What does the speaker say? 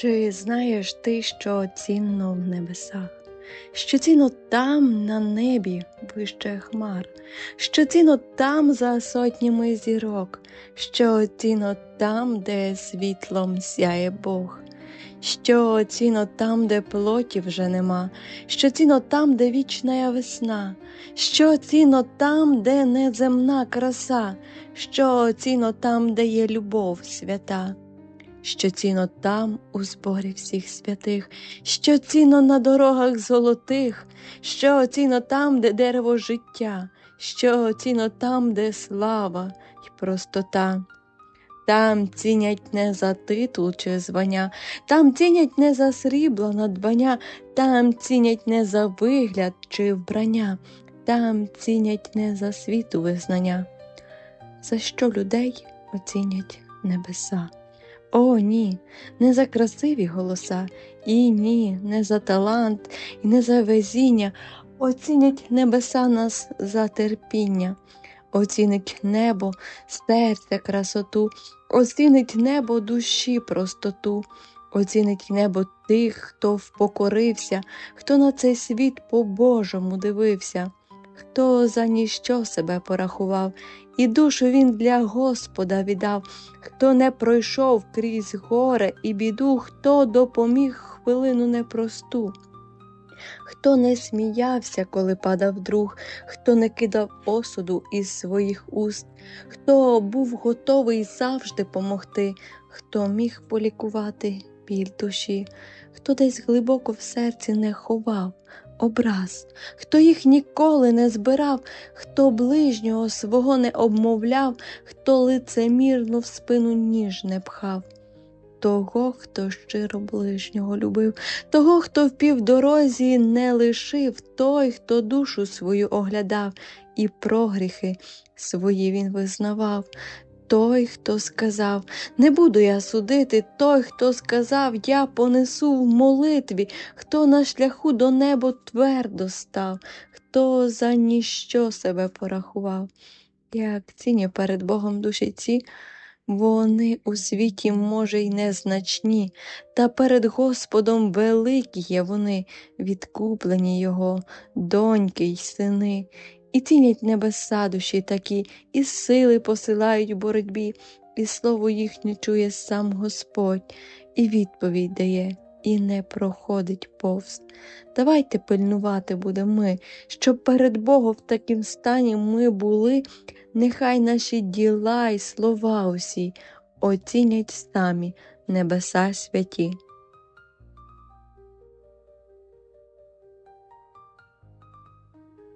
Чи знаєш ти, що цінно в небесах? Що цінно там на небі вище хмар, що цінно там за сотнями зірок, що цінно там, де світлом сяє Бог, що цінно там, де плоті вже нема, що цінно там, де вічна весна, що цінно там, де неземна краса, що цінно там, де є любов свята що ціно там у зборі всіх святих, що ціно на дорогах золотих, що ціно там, де дерево життя, що ціно там, де слава й простота. Там цінять не за титул чи звання, там цінять не за срібло надбання, там цінять не за вигляд чи вбрання, там цінять не за світу визнання. За що людей оцінять небеса? О, ні, не за красиві голоса, і ні, не за талант, і не за везіння. Оцінять небеса нас за терпіння, оцінить небо серця красоту, оцінить небо душі простоту, оцінить небо тих, хто впокорився, хто на цей світ по-божому дивився, хто за ніщо себе порахував, і душу він для Господа віддав, хто не пройшов крізь горе і біду, хто допоміг хвилину непросту. Хто не сміявся, коли падав друг, хто не кидав осуду із своїх уст, хто був готовий завжди помогти, хто міг полікувати біль душі, хто десь глибоко в серці не ховав образ, хто їх ніколи не збирав, хто ближнього свого не обмовляв, хто лицемірно в спину ніж не пхав. Того, хто щиро ближнього любив, того, хто в півдорозі не лишив, той, хто душу свою оглядав, і прогріхи свої він визнавав, той, хто сказав, не буду я судити, той, хто сказав, я понесу в молитві, хто на шляху до неба твердо став, хто за ніщо себе порахував. Як ціні перед Богом душі ці, вони у світі, може, й незначні, та перед Господом великі є вони, відкуплені Його, доньки й сини і цінять небеса душі такі, і сили посилають в боротьбі, і слово їхнє чує сам Господь, і відповідь дає, і не проходить повз. Давайте пильнувати будемо ми, щоб перед Богом в такім стані ми були, нехай наші діла й слова усі оцінять самі небеса святі.